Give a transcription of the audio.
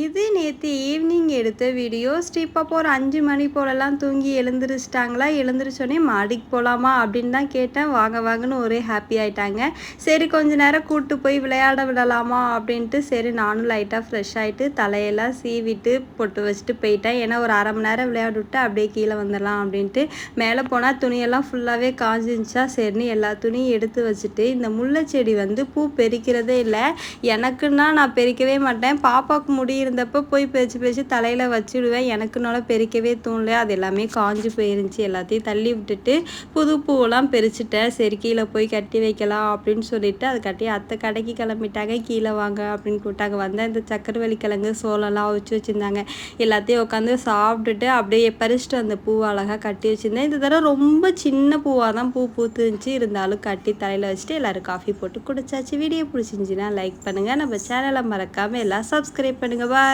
இது நேற்று ஈவினிங் எடுத்த வீடியோ ஸ்ரீபாப்பா ஒரு அஞ்சு மணி போலலாம் தூங்கி எழுந்திரிச்சிட்டாங்களா? எழுந்திரிச்சோடனே மாடிக்கு போகலாமா அப்படின்னு தான் கேட்டேன். வாங்க வாங்கன்னு ஒரே ஹாப்பி ஆகிட்டாங்க சரி கொஞ்ச நேரம் கூட்டு போய் விளையாட விடலாமா அப்படின்ட்டு சரி நானும் லைட்டாக ஃப்ரெஷ் ஆகிட்டு தலையெல்லாம் சீவிட்டு பொட்டு வச்சுட்டு போயிட்டேன். ஏன்னா ஒரு அரை மணி நேரம் விளையாட விட்டு அப்படியே கீழே வந்துடலாம் அப்படின்ட்டு. மேலே போனால் துணியெல்லாம் ஃபுல்லாகவே காஞ்சிருந்துச்சா? சரின்னு எல்லா துணியும் எடுத்து வச்சுட்டு இந்த முல்லை செடி வந்து பூ பெருக்கிறதே இல்லை. எனக்குன்னா நான் பெருக்கவே மாட்டேன். பாப்பாவுக்கு முடி இருந்தப்போ போய் பேச்சு பேச்சு தலையில் வச்சுடுவேன். எனக்குனால பெருக்கவே தோணல. அது எல்லாமே காஞ்சி போயிருந்துச்சு. எல்லாத்தையும் தள்ளி விட்டுட்டு புது பூவெல்லாம் பிரிச்சுட்டேன் சரி கீழே போய் கட்டி வைக்கலாம் அப்படின்னு சொல்லிட்டு அது கட்டி அத்தை கடைக்கு கிளம்பிட்டாங்க. கீழே வாங்க அப்படின்னு கூப்பிட்டாங்க. வந்தேன் இந்த சக்கரவள்ளி கிழங்கு சோளம்லாம் வச்சு வச்சுருந்தாங்க. எல்லாத்தையும் உட்காந்து சாப்பிட்டுட்டு அப்படியே பறிச்சுட்டு அந்த பூவை அழகாக கட்டி வச்சுருந்தேன். இந்த தடவை ரொம்ப சின்ன பூவாக தான் பூ பூத்துருந்துச்சு. இருந்தாலும் கட்டி தலையில் வச்சுட்டு எல்லோரும் காஃபி போட்டு குடிச்சாச்சு. வீடியோ பிடிச்சிருந்துச்சின்னா லைக் பண்ணுங்கள் நம்ம சேனலை மறக்காமல் எல்லாம் சப்ஸ்கிரைப் பண்ணுங்கள் பாய்